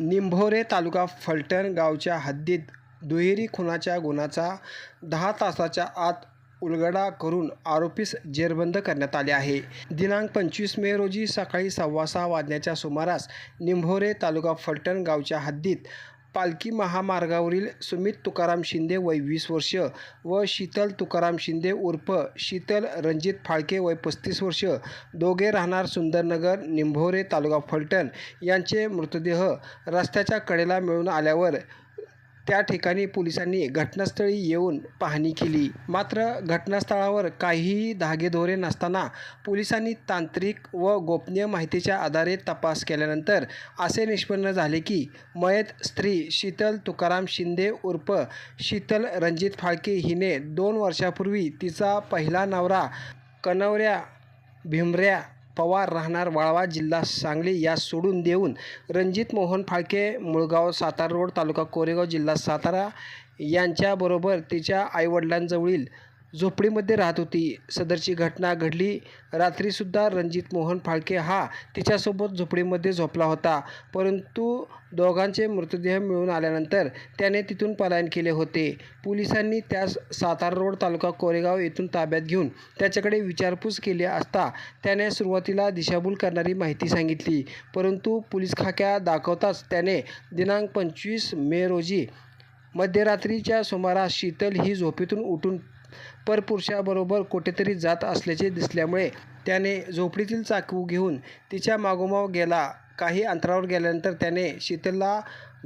निंभोरे तालुका फलटण गावच्या हद्दीत दुहेरी खुनाच्या गुणाचा दहा तासाच्या आत उलगडा करून आरोपीस जेरबंद करण्यात आले आहे. दिनांक पंचवीस मे रोजी सकाळी सव्वा सहा वाजण्याच्या सुमारास निंभोरे तालुका फलटण गावच्या हद्दीत पालखी महामार्गावरील सुमित तुकाराम शिंदे वय वीस वर्ष व शीतल तुकाराम शिंदे उर्फ शीतल रणजित फाळके वय पस्तीस वर्ष. दोघे राहणार सुंदरनगर निंभोरे तालुका फलटण. यांचे मृतदेह रस्त्याच्या कडेला मिळून आल्यावर त्या ठिकाणी पोलिसांनी घटनास्थळी येऊन पाहणी केली. मात्र घटनास्थळावर काहीही धागेदोरे नसताना पोलिसांनी तांत्रिक व गोपनीय माहितीच्या आधारे तपास केल्यानंतर असे निष्पन्न झाले की मयत स्त्री शीतल तुकाराम शिंदे उर्फ शीतल रणजित फाळके हिने दोन वर्षापूर्वी तिचा पहिला नवरा कनवऱ्या भिमऱ्या पवार राहणार वाळवा जिल्हा सांगली यास सोडून देऊन रणजित मोहन फाळके मुळगाव सातारा रोड तालुका कोरेगाव जिल्हा सातारा यांच्याबरोबर तिच्या आईवडिलांजवळील झोपडीमध्ये राहत होती. सदरची घटना घडली. रात्रीसुद्धा रणजित मोहन फाळके हा तिच्यासोबत झोपडीमध्ये झोपला होता. परंतु दोघांचे मृतदेह मिळून आल्यानंतर त्याने तिथून पलायन केले होते. पोलिसांनी त्यास सातारा रोड तालुका कोरेगाव येथून ताब्यात घेऊन त्याच्याकडे विचारपूस केली असता त्याने सुरुवातीला दिशाभूल करणारी माहिती सांगितली. परंतु पोलीस खाक्या दाखवताच त्याने दिनांक पंचवीस मे रोजी मध्यरात्रीच्या सुमारास शीतल ही झोपेतून उठून परपुरुषाबरोबर कुठेतरी जात असल्याचे दिसल्यामुळे त्याने झोपडीतील चाकू घेऊन तिच्या मागोमाग गेला. काही अंतरावर गेल्यानंतर त्याने शीतलला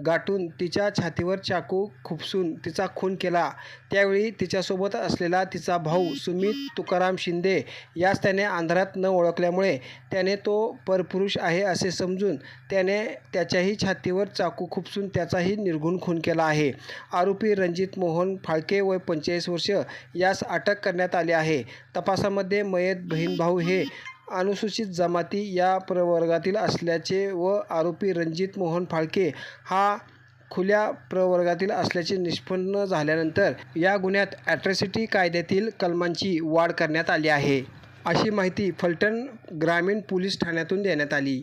गाठून तिच्या छातीवर चाकू खुपसून तिचा खून केला. त्यावेळी तिच्यासोबत असलेला तिचा भाऊ सुमित तुकाराम शिंदे यास त्याने आंध्रात न ओळखल्यामुळे त्याने तो परपुरुष आहे असे समजून त्याने त्याच्याही छातीवर चाकू खुपसून त्याचाही निर्घुण खून केला आहे. आरोपी रणजित मोहन फाळके वय पंचेचाळीस वर्ष यास अटक करण्यात आली आहे. तपासामध्ये मयत बहीण भाऊ हे अनुसूचित जमाती या प्रवर्गातील असल्याचे व आरोपी रणजित मोहन फाळके हा खुल्या प्रवर्गातील असल्याचे निष्पन्न झाल्यानंतर या गुन्ह्यात ॲट्रॉसिटी कायद्यातील कलमांची वाढ करण्यात आली आहे. अशी माहिती फलटण ग्रामीण पोलीस ठाण्यातून देण्यात आली.